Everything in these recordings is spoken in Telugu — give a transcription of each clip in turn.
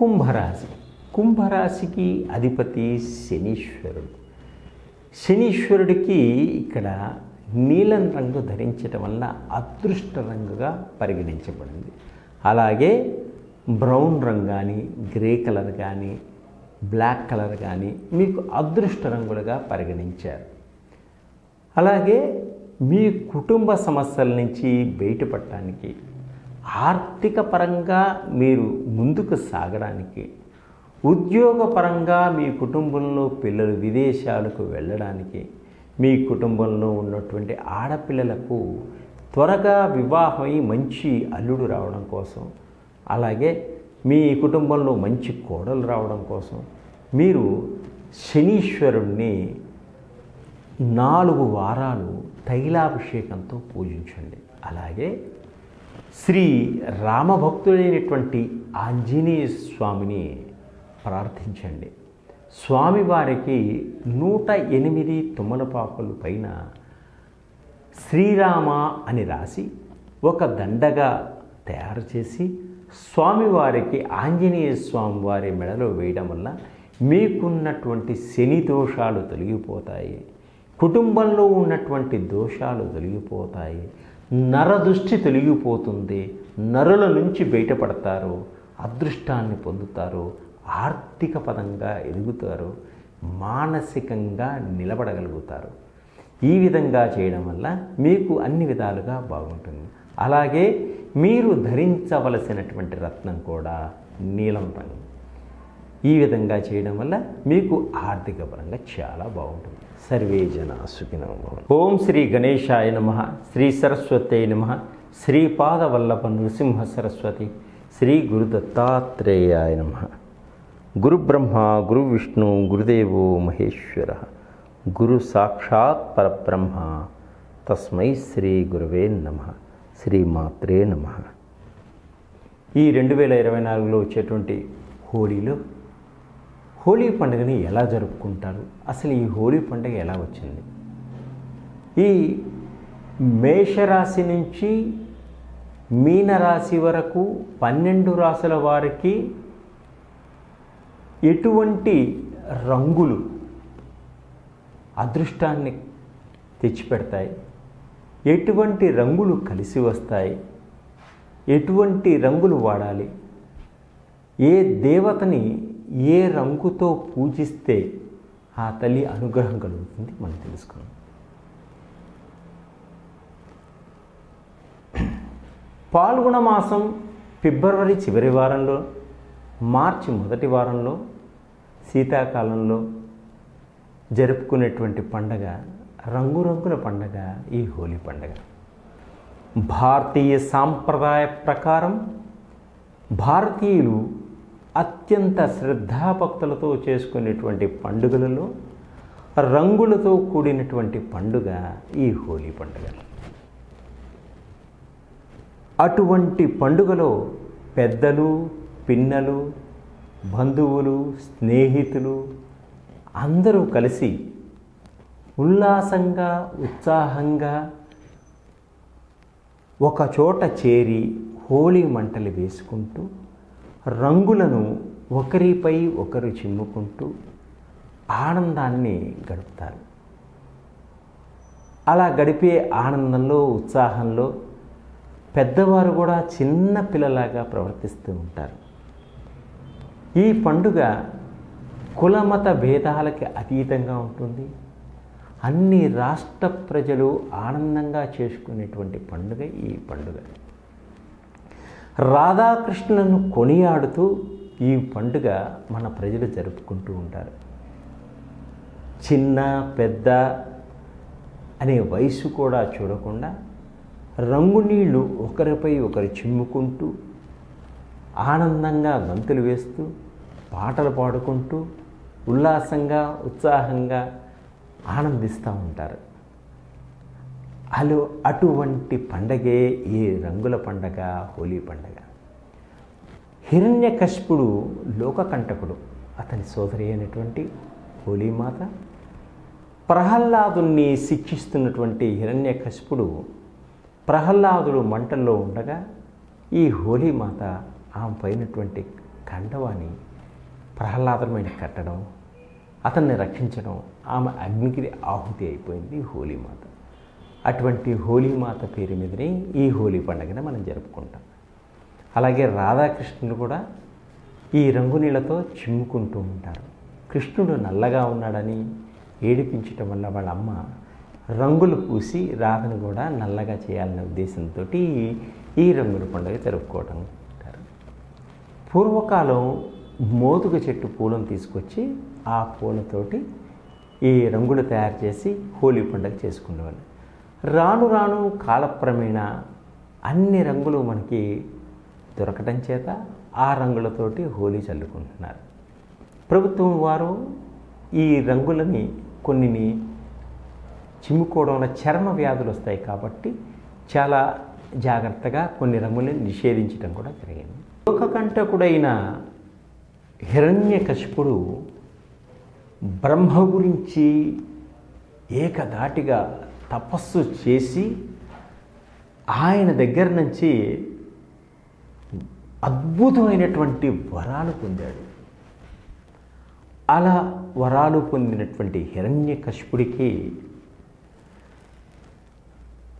కుంభరాశి. కుంభరాశికి అధిపతి శనీశ్వరుడు. శనీశ్వరుడికి ఇక్కడ నీలం రంగు ధరించటం వల్ల అదృష్ట రంగుగా పరిగణించబడింది. అలాగే బ్రౌన్ రంగు కానీ గ్రే కలర్ కానీ బ్లాక్ కలర్ కానీ మీకు అదృష్ట రంగులుగా పరిగణించారు. అలాగే మీ కుటుంబ సమస్యల నుంచి బయటపడటానికి ఆర్థిక పరంగా మీరు ముందుకు సాగడానికి ఉద్యోగపరంగా మీ కుటుంబంలో పిల్లలు విదేశాలకు వెళ్ళడానికి మీ కుటుంబంలో ఉన్నటువంటి ఆడపిల్లలకు త్వరగా వివాహమై మంచి అల్లుడు రావడం కోసం అలాగే మీ కుటుంబంలో మంచి కోడలు రావడం కోసం మీరు శనీశ్వరుణ్ణి నాలుగు వారాలు తైలాభిషేకంతో పూజించండి. అలాగే శ్రీ రామభక్తుడైనటువంటి ఆంజనేయ స్వామిని ప్రార్థించండి. స్వామివారికి నూట ఎనిమిది తుమ్మలపాకులు పైన శ్రీరామ అని రాసి ఒక దండగా తయారు చేసి స్వామివారికి ఆంజనేయ స్వామి వారి మెడలో వేయడం వల్ల మీకున్నటువంటి శని దోషాలు తొలగిపోతాయి. కుటుంబంలో ఉన్నటువంటి దోషాలు తొలగిపోతాయి. నరదృష్టి తొలగిపోతుంది. నరుల నుంచి బయటపడతారు. అదృష్టాన్ని పొందుతారు. ఆర్థిక పదంగా ఎదుగుతారు. మానసికంగా నిలబడగలుగుతారు. ఈ విధంగా చేయడం వల్ల మీకు అన్ని విధాలుగా బాగుంటుంది. అలాగే మీరు ధరించవలసినటువంటి రత్నం కూడా నీలం రంగు. ఈ విధంగా చేయడం వల్ల మీకు ఆర్థిక పరంగా చాలా బాగుంటుంది. సర్వే జన సుఖినో ఓం శ్రీ గణేశాయ నమ శ్రీ సరస్వతే నమ శ్రీపాదవల్లభ నృసింహ సరస్వతి శ్రీ గురుదత్తాత్రేయాయ నమ. గురు గురు విష్ణు గురుదేవో మహేశ్వర గురు సాక్షాత్ పరబ్రహ్మ తస్మై శ్రీ గురవే నమ శ్రీమాత్రే నమ. ఈ రెండు వేల ఇరవై నాలుగులో వచ్చేటువంటి హోలీలో హోలీ పండుగని ఎలా జరుపుకుంటారు? అసలు ఈ హోలీ పండుగ ఎలా వచ్చింది? ఈ మేషరాశి నుంచి మీనరాశి వరకు పన్నెండు రాశుల వారికి ఎటువంటి రంగులు అదృష్టాన్ని తెచ్చిపెడతాయి? ఎటువంటి రంగులు కలిసి వస్తాయి? ఎటువంటి రంగులు వాడాలి? ఏ దేవతని ఏ రంగుతో పూజిస్తే ఆ తల్లి అనుగ్రహం కలుగుతుంది మనం తెలుసుకున్నాం. పాల్గొన మాసం ఫిబ్రవరి చివరి వారంలో మార్చి మొదటి వారంలో శీతాకాలంలో జరుపుకునేటువంటి పండగ రంగురంగుల పండగ ఈ హోలీ పండగ. భారతీయ సాంప్రదాయ ప్రకారం భారతీయులు అత్యంత శ్రద్ధాభక్తులతో చేసుకునేటువంటి పండుగలలో రంగులతో కూడినటువంటి పండుగ ఈ హోలీ పండుగ. అటువంటి పండుగలో పెద్దలు పిన్నలు బంధువులు స్నేహితులు అందరూ కలిసి ఉల్లాసంగా ఉత్సాహంగా ఒక చోట చేరి హోళీ మంటలు వేసుకుంటూ రంగులను ఒకరిపై ఒకరు చిమ్ముకుంటూ ఆనందాన్ని గడుపుతారు. అలా గడిపే ఆనందంలో ఉత్సాహంలో పెద్దవారు కూడా చిన్న పిల్లలాగా ప్రవర్తిస్తూ ఉంటారు. ఈ పండుగ కులమత భేదాలకి అతీతంగా ఉంటుంది. అన్ని రాష్ట్ర ప్రజలు ఆనందంగా చేసుకునేటువంటి పండుగ ఈ పండుగ. రాధాకృష్ణులను కొనియాడుతూ ఈ పండుగ మన ప్రజలు జరుపుకుంటూ ఉంటారు. చిన్న పెద్ద అనే వయసు కూడా చూడకుండా రంగు నీళ్ళు ఒకరిపై ఒకరు చిమ్ముకుంటూ ఆనందంగా గంతులు వేస్తూ పాటలు పాడుకుంటూ ఉల్లాసంగా ఉత్సాహంగా ఆనందిస్తూ ఉంటారు. అలు అటువంటి పండగే ఈ రంగుల పండగ హోలీ పండగ. హిరణ్యకశిపుడు లోకకంటకుడు. అతని సోదరి అయినటువంటి హోలీమాత. ప్రహ్లాదుని శిక్షిస్తున్నటువంటి హిరణ్యకశిపుడు ప్రహ్లాదుడు మంటల్లో ఉండగా ఈ హోలీమాత ఆమె పైనటువంటి కండవాన్ని ప్రహ్లాదమైన కట్టడం అతన్ని రక్షించడం ఆమె అగ్నికి ఆహుతి అయిపోయింది హోలీమాత. అటువంటి హోలీ మాత పేరు మీదనే ఈ హోలీ పండుగని మనం జరుపుకుంటాం. అలాగే రాధాకృష్ణులు కూడా ఈ రంగు నీళ్ళతో చిమ్ముకుంటూ ఉంటారు. కృష్ణుడు నల్లగా ఉన్నాడని ఏడిపించటం వల్ల వాళ్ళ అమ్మ రంగులు పూసి రాధను కూడా నల్లగా చేయాలనే ఉద్దేశంతో ఈ రంగుల పండుగ జరుపుకోవటం ఉంటారు పూర్వకాలం మోదుగ చెట్టు పూలను తీసుకొచ్చి ఆ పూలతోటి ఈ రంగులు తయారు చేసి హోలీ పండుగ చేసుకునేవాళ్ళు. రాను రాను కాలక్రమేణ అన్ని రంగులు మనకి దొరకటం చేత ఆ రంగులతోటి హోలీ చల్లుకుంటున్నారు. ప్రభుత్వం వారు ఈ రంగులని కొన్నిని చిమ్ముకోవడం వల్ల చర్మ వ్యాధులు వస్తాయి కాబట్టి చాలా జాగ్రత్తగా కొన్ని రంగులను నిషేధించడం కూడా జరిగింది. లోకకంటకుడైన హిరణ్యకశిపుడు బ్రహ్మ గురించి ఏకధాటిగా తపస్సు చేసి ఆయన దగ్గర నుంచి అద్భుతమైనటువంటి వరాలు పొందాడు. అలా వరాలు పొందినటువంటి హిరణ్యకశిపుడికి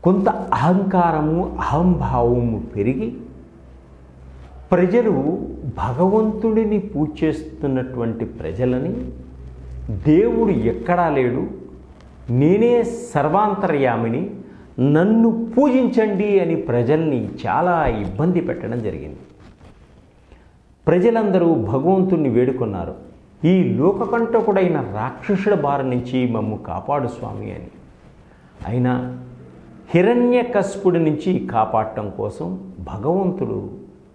కొంత అహంకారము అహంభావము పెరిగి ప్రజలు భగవంతుడిని పూజ చేస్తున్నటువంటి ప్రజలని దేవుడు ఎక్కడా లేడు. నేనే సర్వాంతర్యామిని నన్ను పూజించండి అని ప్రజల్ని చాలా ఇబ్బంది పెట్టడం జరిగింది. ప్రజలందరూ భగవంతుణ్ణి వేడుకున్నారు. ఈ లోకకంటకుడైన రాక్షసుల బారి నుంచి మమ్ము కాపాడు స్వామి అని. అయినా హిరణ్యకశిపుడి నుంచి కాపాడటం కోసం భగవంతుడు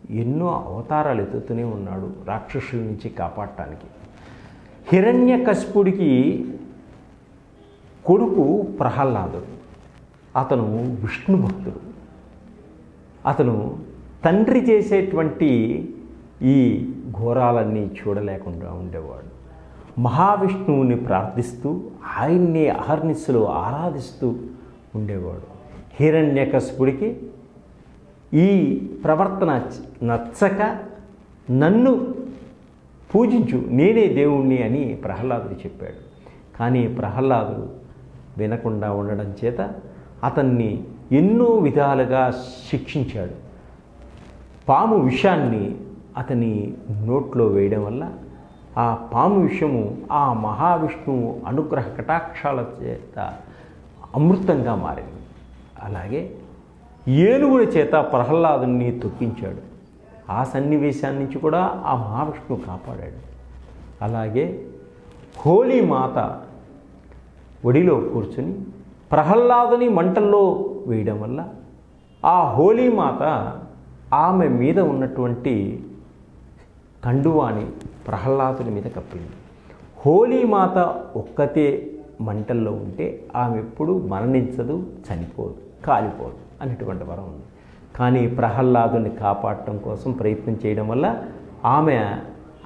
ఎన్నో అవతారాలు ఎత్తుతూనే ఉన్నాడు రాక్షసుల నుంచి కాపాడటానికి. హిరణ్యకశిపుడికి కొడుకు ప్రహ్లాదుడు. అతను విష్ణు భక్తుడు. అతను తండ్రి చేసేటువంటి ఈ ఘోరాలన్నీ చూడలేకుండా ఉండేవాడు. మహావిష్ణువుని ప్రార్థిస్తూ ఆయన్ని అహర్నిస్సులు ఆరాధిస్తూ ఉండేవాడు. హిరణ్యకశిపుడికి ఈ ప్రవర్తన నచ్చక నన్ను పూజించు నేనే దేవుణ్ణి అని ప్రహ్లాదుడు చెప్పాడు. కానీ ప్రహ్లాదుడు వినకుండా ఉండడం చేత అతన్ని ఎన్నో విధాలుగా శిక్షించాడు. పాము విషాన్ని అతని నోట్లో వేయడం వల్ల ఆ పాము విషము ఆ మహావిష్ణువు అనుగ్రహ కటాక్షాల చేత అమృతంగా మారింది. అలాగే ఏనుగుల చేత ప్రహ్లాదుని తొక్కించాడు. ఆ సన్నివేశాన్ని నుంచి కూడా ఆ మహావిష్ణువు కాపాడాడు. అలాగే హోలీ మాత ఒడిలో కూర్చుని ప్రహ్లాదుని మంటల్లో వేయడం వల్ల ఆ హోలీ మాత ఆమె మీద ఉన్నటువంటి కండువాని ప్రహ్లాదుని మీద కప్పింది. హోలీ మాత ఒక్కతే మంటల్లో ఉంటే ఆమె ఎప్పుడు మరణించదు చనిపోదు కాలిపోదు అనేటువంటి వరం ఉంది. కానీ ప్రహ్లాదుని కాపాడటం కోసం ప్రయత్నం చేయడం వల్ల ఆమె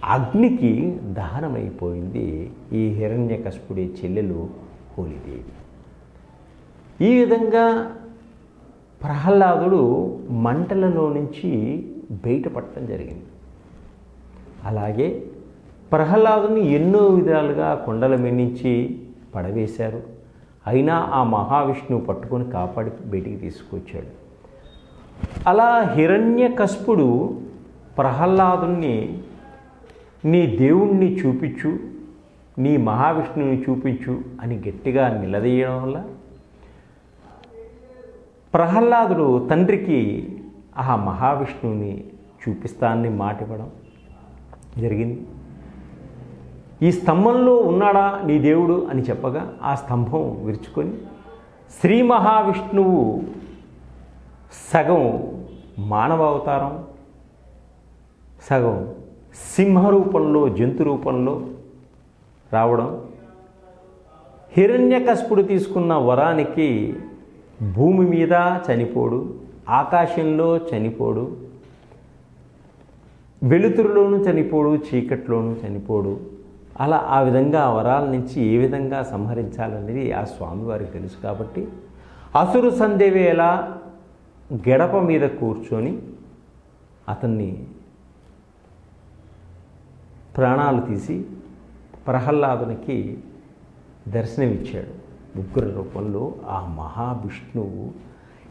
అగ్నికి దహనమైపోయింది. ఈ హిరణ్యకశిపుడి చెల్లెలు హోలీదేవి ఈ విధంగా ప్రహ్లాదుడు మంటలలో నుంచి బయటపడటం జరిగింది. అలాగే ప్రహ్లాదుని ఎన్నో విధాలుగా కొండల మిన్నించి పడవేశారు. అయినా ఆ మహావిష్ణువు పట్టుకొని కాపాడి బయటికి తీసుకొచ్చాడు. అలా హిరణ్యకశిపుడు ప్రహ్లాదుని నీ దేవుణ్ణి చూపించు నీ మహావిష్ణువుని చూపించు అని గట్టిగా నిలదీయడం వల్ల ప్రహ్లాదుడు తండ్రికి ఆ మహావిష్ణువుని చూపిస్తానని మాట ఇవ్వడం జరిగింది. ఈ స్తంభంలో ఉన్నాడా నీ దేవుడు అని చెప్పగా ఆ స్తంభం విరుచుకొని శ్రీ మహావిష్ణువు సగం మానవ అవతారం సగం సింహ రూపంలో జంతు రూపంలో రావడం. హిరణ్యకస్పుడు తీసుకున్న వరానికి భూమి మీద చనిపోడు ఆకాశంలో చనిపోడు వెలుతురులోనూ చనిపోడు చీకట్లోనూ చనిపోడు. అలా ఆ విధంగా వరాల నుంచి ఏ విధంగా సంహరించాలనేది ఆ స్వామివారికి తెలుసు కాబట్టి అసురు సందేవేళ గడప మీద కూర్చొని అతన్ని ప్రాణాలు తీసి ప్రహ్లాదునికి దర్శనమిచ్చాడు. ఉగ్ర రూపంలో ఆ మహావిష్ణువు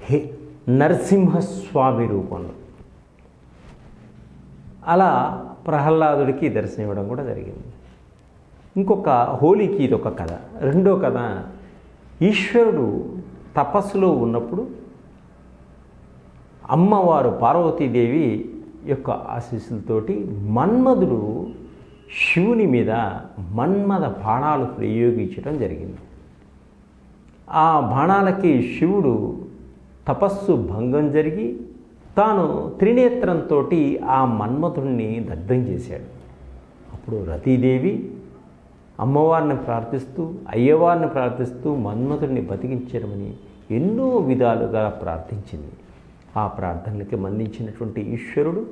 హే నరసింహస్వామి రూపంలో. అలా ప్రహ్లాదుడికి దర్శనం ఇవ్వడం కూడా జరిగింది. ఇంకొక హోలీకి ఇది ఒక కథ. రెండో కథ ఈశ్వరుడు తపస్సులో ఉన్నప్పుడు అమ్మవారు పార్వతీదేవి యొక్క ఆశీస్సులతోటి మన్మధుడు శివుని మీద మన్మద బాణాలు ప్రయోగించడం జరిగింది. ఆ బాణాలకి శివుడు తపస్సు భంగం జరిగి తాను త్రినేత్రంతో ఆ మన్మథుణ్ణి దగ్ధం చేశాడు. అప్పుడు రతీదేవి అమ్మవారిని ప్రార్థిస్తూ అయ్యవారిని ప్రార్థిస్తూ మన్మథుడిని బతికించడమని ఎన్నో విధాలుగా ప్రార్థించింది. ఆ ప్రార్థనలకి మందించినటువంటి ఈశ్వరుడు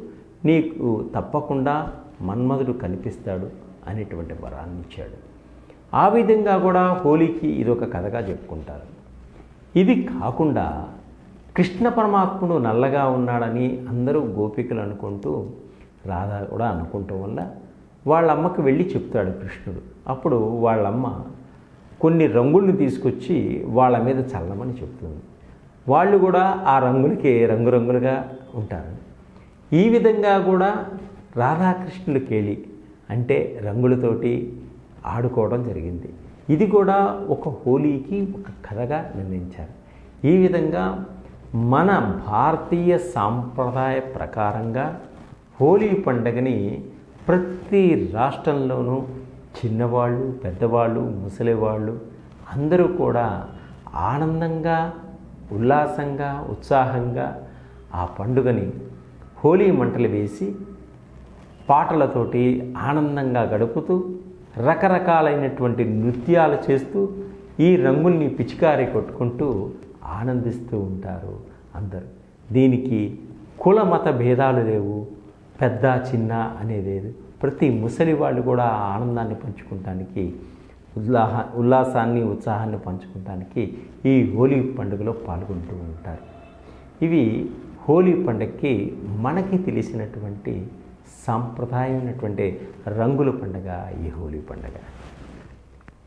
నీకు తప్పకుండా మన్మధుడు కనిపిస్తాడు అనేటువంటి వరాన్ని ఇచ్చాడు. ఆ విధంగా కూడా హోలీకి ఇదొక కథగా చెప్పుకుంటారు. ఇది కాకుండా కృష్ణ పరమాత్ముడు నల్లగా ఉన్నాడని అందరూ గోపికలు అనుకుంటూ రాధ కూడా అనుకుంటం వల్ల వాళ్ళమ్మకి వెళ్ళి చెప్తాడు కృష్ణుడు. అప్పుడు వాళ్ళమ్మ కొన్ని రంగుల్ని తీసుకొచ్చి వాళ్ళ మీద చల్లమని చెప్తుంది. వాళ్ళు కూడా ఆ రంగులకి రంగురంగులుగా ఉంటారు. ఈ విధంగా కూడా రాధాకృష్ణులు కేలి అంటే రంగులతోటి ఆడుకోవడం జరిగింది. ఇది కూడా ఒక హోలీకి ఒక కథగా నిర్ణయించారు. ఈ విధంగా మన భారతీయ సాంప్రదాయ ప్రకారంగా హోలీ పండుగని ప్రతి రాష్ట్రంలోనూ చిన్నవాళ్ళు పెద్దవాళ్ళు ముసలివాళ్ళు అందరూ కూడా ఆనందంగా ఉల్లాసంగా ఉత్సాహంగా ఆ పండుగని హోలీ మంటలు వేసి పాటలతోటి ఆనందంగా గడుపుతూ రకరకాలైనటువంటి నృత్యాలు చేస్తూ ఈ రంగుల్ని పిచికారి కొట్టుకుంటూ ఆనందిస్తూ ఉంటారు అందరూ. దీనికి కుల మత భేదాలు లేవు. పెద్ద చిన్న అనేది లేదు. ప్రతి ముసలి వాళ్ళు కూడా ఆనందాన్ని పంచుకుంటానికి ఉల్లాహ ఉల్లాసాన్ని ఉత్సాహాన్ని పంచుకుంటానికి ఈ హోలీ పండుగలో పాల్గొంటూ ఉంటారు. ఇవి హోలీ పండుగకి మనకి తెలిసినటువంటి సాంప్రదాయమైనటువంటి రంగుల పండుగ ఈ హోలీ పండుగ.